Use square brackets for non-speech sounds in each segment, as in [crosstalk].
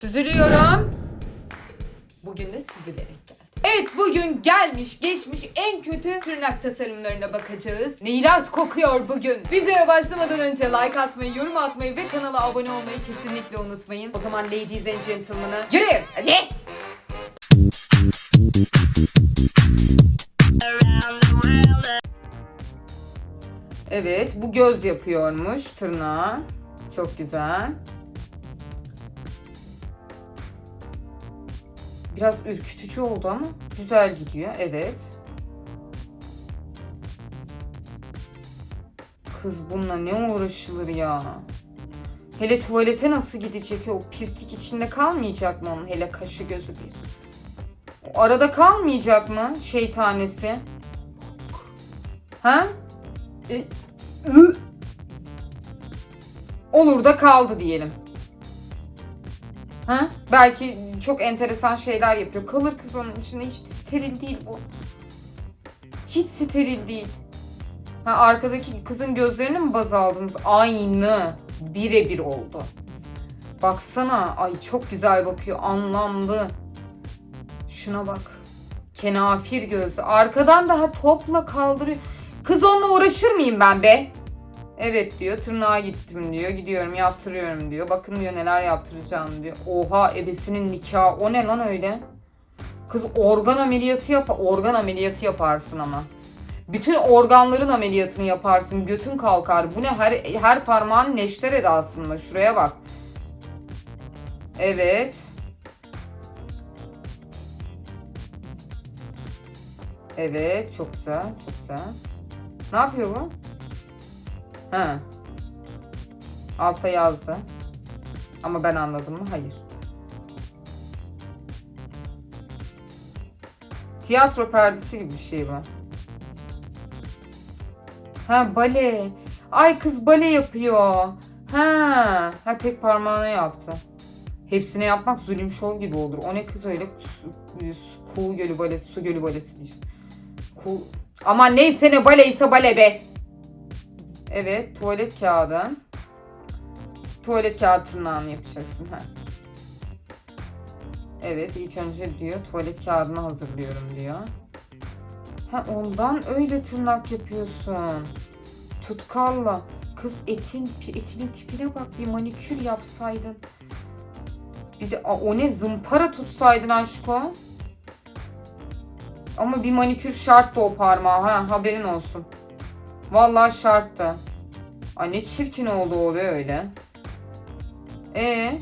Süzülüyorum. Bugün de süzülerek geldim. Evet bugün gelmiş geçmiş en kötü tırnak tasarımlarına bakacağız. Neylert kokuyor bugün. Videoya başlamadan önce like atmayı, yorum atmayı ve kanala abone olmayı kesinlikle unutmayın. O zaman ladies and gentlemen'a yürüyün hadi. Evet bu göz yapıyormuş tırnağa. Çok güzel. Biraz ürkütücü oldu ama güzel gidiyor. Evet. Kız bununla ne uğraşılır ya. Hele tuvalete nasıl gidecek? O pirtik içinde kalmayacak mı onun? Hele kaşı gözü bir. O arada kalmayacak mı şey tanesi? Ha? E. Olur da kaldı diyelim. Ha? Belki çok enteresan şeyler yapıyor. Kalır kız onun içinde. Hiç steril değil bu. Hiç steril değil. Ha arkadaki kızın gözlerini mi baz aldınız? Aynı. Birebir oldu. Baksana. Ay çok güzel bakıyor. Anlamlı. Şuna bak. Kenafir gözü. Arkadan daha topla kaldırıyor. Kız onunla uğraşır mıyım ben be? Evet diyor. Tırnağa gittim diyor. Gidiyorum yaptırıyorum diyor. Bakın diyor neler yaptıracağım diyor. Oha ebesinin nikahı. O ne lan öyle? Kız organ ameliyatı yap organ ameliyatı yaparsın ama. Bütün organların ameliyatını yaparsın. Götün kalkar. Bu ne? Her, her parmağın neşter edi aslında. Şuraya bak. Evet. Evet. Çok güzel. Çok güzel. Ne yapıyor bu? Ha. Altta yazdı. Ama ben anladım mı? Hayır. Tiyatro perdesi gibi bir şey bu. Ha bale. Ay kız bale yapıyor. Ha. Ha tek parmağına yaptı. Hepsine yapmak zulüm şov gibi olur. O ne kız öyle kuğu gölü balesi, su gölü balesi diyeceğim. Kuğu... Ama neyse ne baleyse bale be. Evet, tuvalet kağıdı. Tuvalet kağıdı tırnağını yapacaksın. Ha. Evet, ilk önce diyor tuvalet kağıdını hazırlıyorum diyor. Ha ondan öyle tırnak yapıyorsun. Tutkalla. Kız etin etinin tipine bak bir manikür yapsaydın. Bir de a, o ne zımpara tutsaydın aşko. Ama bir manikür şarttı o parmağı ha haberin olsun. Vallahi şarttı. Ay ne çirkin oldu o be öyle. E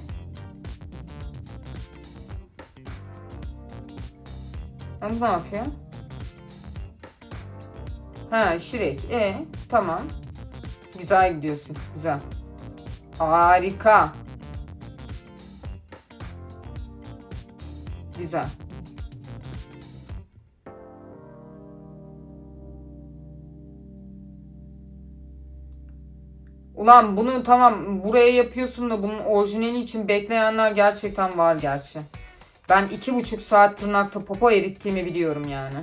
bu ne yapıyor? Ha Şirek. E tamam. Güzel gidiyorsun. Güzel. Harika. Güzel. Ulan bunu tamam buraya yapıyorsun da bunun orijinali için bekleyenler gerçekten var gerçi. Ben iki buçuk saat tırnakta popo erittiğimi biliyorum yani.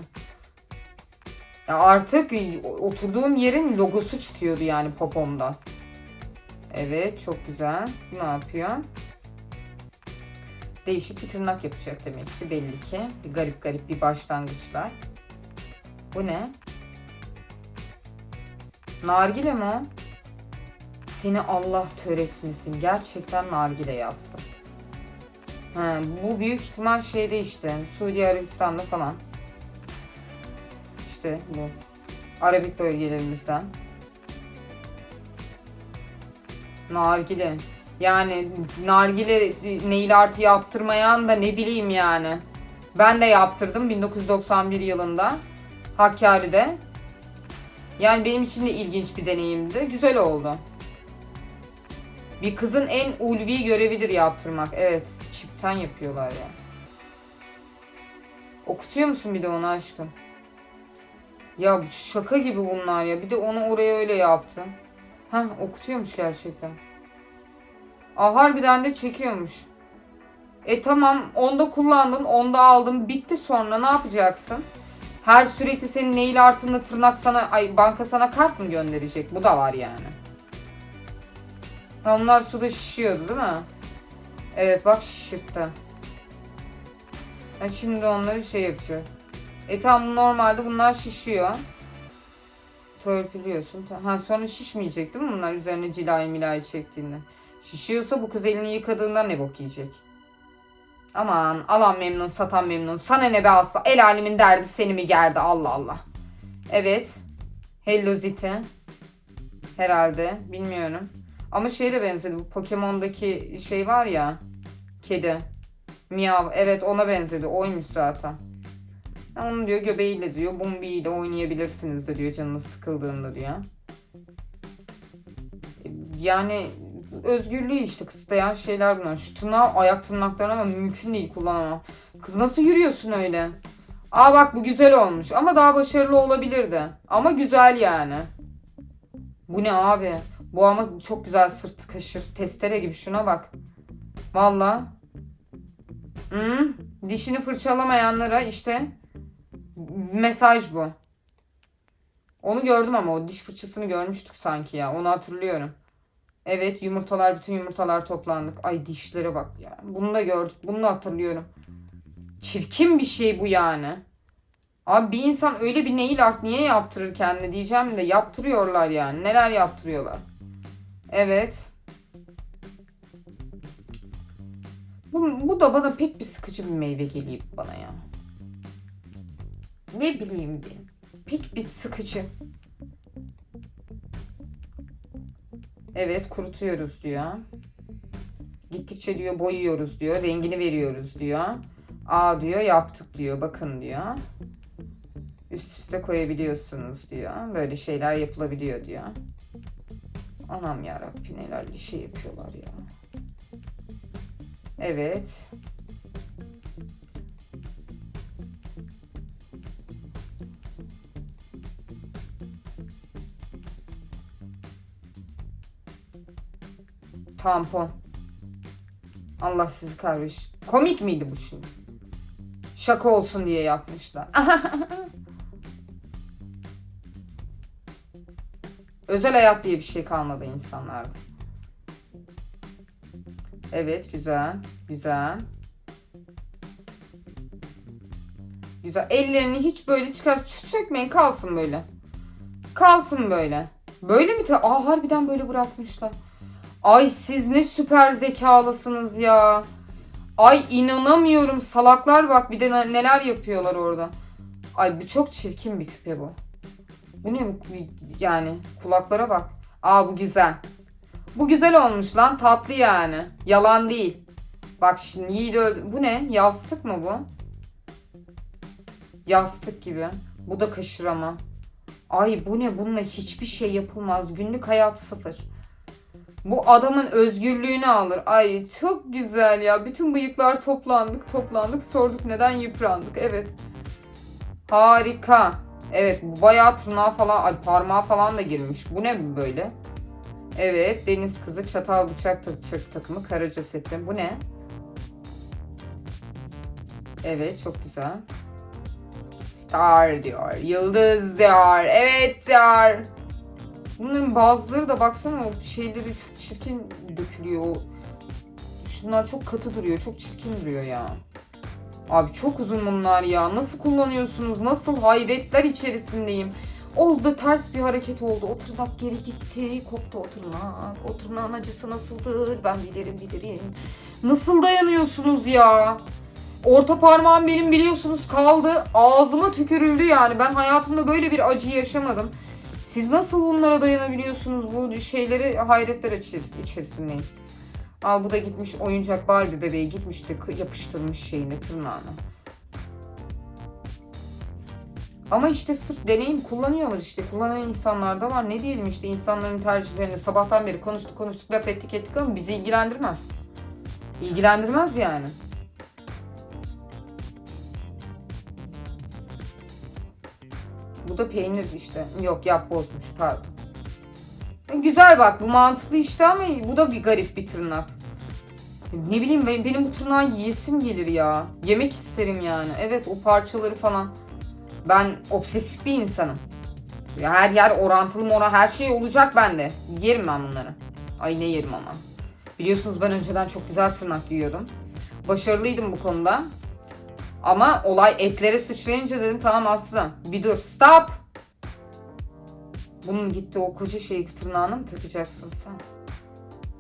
Ya artık oturduğum yerin logosu çıkıyordu yani popomda. Evet çok güzel. Bu ne yapıyor? Değişik bir tırnak yapacak demek ki belli ki. Bir garip garip bir başlangıçlar. Bu ne? Nargile mi o? Seni Allah töretmesin. Gerçekten nargile yaptı. Ha, bu büyük ihtimal şeyde işte. Suudi Arabistan'da falan. İşte bu. Arabik bölgelerimizden. Nargile. Yani nargile nail artı yaptırmayan da ne bileyim yani. Ben de yaptırdım 1991 yılında. Hakkari'de. Yani benim için de ilginç bir deneyimdi. Güzel oldu. Bir kızın en ulvi görevidir yaptırmak. Evet. Çipten yapıyorlar ya. Okutuyor musun bir de onu aşkım? Ya şaka gibi bunlar ya. Bir de onu oraya öyle yaptı. Heh okutuyormuş gerçekten. Aa harbiden de çekiyormuş. E tamam onda kullandın onda aldın bitti sonra ne yapacaksın? Her sürekli senin nail artında tırnak sana ay banka sana kart mı gönderecek? Bu da var yani. Ha, onlar suda şişiyordu değil mi? Evet bak şişirtti. Ha, şimdi onları şey yapıyor. E tam normalde bunlar şişiyor. Törpülüyorsun. Ha sonra şişmeyecek değil mi bunlar üzerine cilayı milayı çektiğinde? Şişiyorsa bu kız elini yıkadığında ne bok yiyecek? Aman alan memnun satan memnun. Sana ne be asla. El alemin derdi seni mi gerdi Allah Allah. Evet. Hello. Herhalde. Bilmiyorum. Ama şeye de benzedi. Bu Pokemon'daki şey var ya. Kedi. Miyav. Evet ona benzedi. Oymuş zaten. Onun diyor göbeğiyle diyor. Bumbi ile oynayabilirsiniz de diyor canınız sıkıldığında diyor. Yani özgürlüğü işte kısıtlayan şeyler bunlar. Şu tırnağı ayak tırnaklarına ama mümkün değil kullanamam. Kız nasıl yürüyorsun öyle? Aa bak bu güzel olmuş ama daha başarılı olabilirdi. Ama güzel yani. Bu ne abi? Bu ama çok güzel sırt kaşır. Testere gibi şuna bak. Valla. Hı? Dişini fırçalamayanlara işte mesaj bu. Onu gördüm ama o diş fırçasını görmüştük sanki ya. Onu hatırlıyorum. Evet yumurtalar bütün yumurtalar toplandık. Ay dişlere bak ya. Bunu da gördük. Bunu da hatırlıyorum. Çirkin bir şey bu yani. Abi bir insan öyle bir nail art niye yaptırır kendine diyeceğim de yaptırıyorlar yani. Neler yaptırıyorlar. Evet. Bu, bu da bana pek bir sıkıcı bir meyve geliyor bana ya. Ne bileyim bir. Pek bir sıkıcı. Evet kurutuyoruz diyor. Gittikçe diyor boyuyoruz diyor. Rengini veriyoruz diyor. Aa diyor yaptık diyor. Bakın diyor. Üst üste koyabiliyorsunuz diyor. Böyle şeyler yapılabiliyor diyor. Anam yarabbim neler bir şey yapıyorlar ya. Evet. Tampon. Allah sizi kahretsin. Komik miydi bu şimdi? Şaka olsun diye yapmışlar. [laughs] Özel hayat diye bir şey kalmadı insanlarda. Evet güzel. Güzel. Güzel. Ellerini hiç böyle çıkar sökmeyin kalsın böyle. Kalsın böyle. Böyle mi? Aa harbiden böyle bırakmışlar. Ay siz ne süper zekalısınız ya. Ay inanamıyorum salaklar bak bir de ne- neler yapıyorlar orada. Ay bu çok çirkin bir küpe bu. Bu ne bu yani kulaklara bak. Aa bu güzel. Bu güzel olmuş lan tatlı yani. Yalan değil. Bak şimdi Yiğit öldü. Bu ne? Yastık mı bu? Yastık gibi. Bu da kaşırama. Ay bu ne? Bununla hiçbir şey yapılmaz. Günlük hayat sıfır. Bu adamın özgürlüğünü alır. Ay çok güzel ya. Bütün bıyıklar toplandık toplandık. Sorduk neden yıprandık. Evet. Harika. Evet bu bayağı tırnağı falan ay parmağı falan da girmiş. Bu ne böyle? Evet deniz kızı çatal bıçak takacak takımı karaca seti. Bu ne? Evet çok güzel. Star diyor. Yıldız diyor. Evet diyor. Bunların bazıları da baksana o şeyleri çok çirkin dökülüyor. Şunlar çok katı duruyor. Çok çirkin duruyor ya. Abi çok uzun bunlar ya. Nasıl kullanıyorsunuz? Nasıl hayretler içerisindeyim. Oldu ters bir hareket oldu. O tırnak geri gitti. Koptu o tırnak. O tırnağın acısı nasıldır? Ben bilirim bilirim. Nasıl dayanıyorsunuz ya? Orta parmağım benim biliyorsunuz kaldı. Ağzıma tükürüldü yani. Ben hayatımda böyle bir acı yaşamadım. Siz nasıl bunlara dayanabiliyorsunuz? Bu şeyleri hayretler içeris- içerisindeyim. Al bu da gitmiş oyuncak Barbie bebeği gitmiş de kı- yapıştırmış şeyini tırnağına. Ama işte sırf deneyim kullanıyorlar işte. Kullanan insanlar da var. Ne diyelim işte insanların tercihlerini sabahtan beri konuştuk konuştuk laf ettik ettik ama bizi ilgilendirmez. İlgilendirmez yani. Bu da peynir işte. Yok yap bozmuş pardon. Güzel bak bu mantıklı işte ama bu da bir garip bir tırnak. Ne bileyim ben- benim bu tırnağı yiyesim gelir ya. Yemek isterim yani. Evet o parçaları falan. Ben obsesif bir insanım. Her yer orantılı mora her şey olacak bende. Yerim ben bunları. Ay ne yerim ama. Biliyorsunuz ben önceden çok güzel tırnak giyiyordum. Başarılıydım bu konuda. Ama olay etlere sıçrayınca dedim tamam Aslı bir dur stop. Bunun gitti o koca şeyi tırnağına mı takacaksın sen?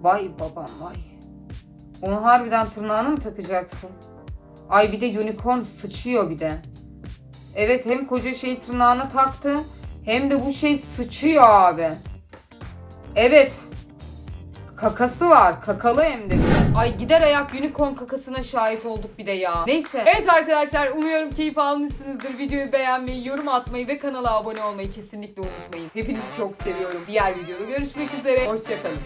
Vay babam vay. Onu harbiden tırnağına mı takacaksın? Ay bir de unicorn sıçıyor bir de. Evet hem koca şeyi tırnağına taktı hem de bu şey sıçıyor abi. Evet. Kakası var. Kakalı hem de. Ay gider ayak unicorn kakasına şahit olduk bir de ya. Neyse. Evet arkadaşlar umuyorum keyif almışsınızdır. Videoyu beğenmeyi, yorum atmayı ve kanala abone olmayı kesinlikle unutmayın. Hepinizi çok seviyorum. Diğer videoda görüşmek üzere. Hoşçakalın.